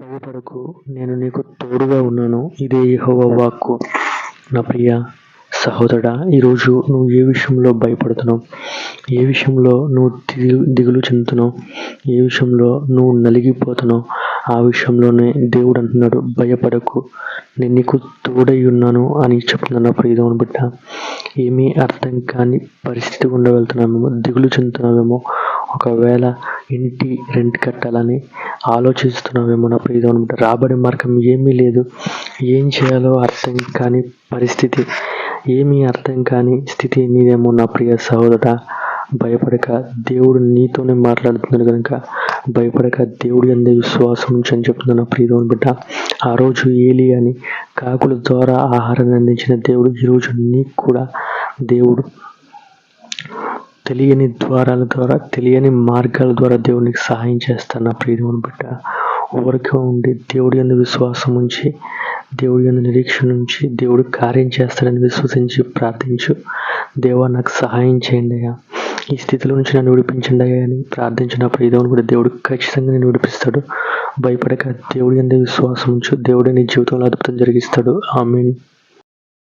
భయపడకు. నేను నీకు తోడుగా ఉన్నాను. ఇదే యెహోవా వాక్కు. నా ప్రియ సహోదరా ఈరోజు నువ్వు ఏ విషయంలో భయపడుతున్నావు? ఏ విషయంలో నువ్వు దిగులు దిగులు చెందుతున్నావు? ఏ విషయంలో నువ్వు నలిగిపోతున్నావు? ఆ విషయంలోనే దేవుడు అంటున్నాడు భయపడకు. నేను నీకు తోడై ఉన్నాను అని చెప్తున్నాను ప్రియదవుని బిడ్డ. ఏమీ అర్థం కాని పరిస్థితి ఉండగలుగుతున్నామేమో దిగులు చెందుతున్నామేమో ఒకవేళ ఇంటి రెంట్ కట్టాలని ఆలోచిస్తున్నామేమో నా ప్రియదవుని రాబడి మార్గం ఏమీ లేదు. ఏం చేయాలో అర్థం కాని పరిస్థితి. ఏమీ అర్థం కాని స్థితి నీదేమో నా ప్రియ సహోదర భయపడక దేవుడు నీతోనే మాట్లాడుతున్నాడు కనుక భయపడక దేవుడి అందే విశ్వాసం నుంచి అని చెప్తున్నాను నా బిడ్డ. ఆ రోజు ఏలి అని కాకుల ద్వారా ఆహారాన్ని అందించిన దేవుడు ఈరోజు నీకు కూడా దేవుడు తెలియని ద్వారాల ద్వారా తెలియని మార్గాల ద్వారా దేవునికి సహాయం చేస్తాను నా ప్రియమని బిడ్డ. ఊరికే ఉండి దేవుడి అందు విశ్వాసం ఉంచి దేవుడి అందు నిరీక్షణ ఉంచి దేవుడు కార్యం చేస్తాడని విశ్వసించి ప్రార్థించు. దేవా నాకు సహాయం చేయండి అయ్యా. ఈ స్థితిలో నుంచి నన్ను విడిపించండి అయ్యా అని ప్రార్థించిన ప్రియదేవుని కూడా దేవుడు ఖచ్చితంగా నేను విడిపిస్తాడు. భయపడక దేవుడి అందే విశ్వాసం ఉంచు. దేవుడే నీ జీవితంలో అద్భుతం జరిగిస్తాడు. ఆమెన్.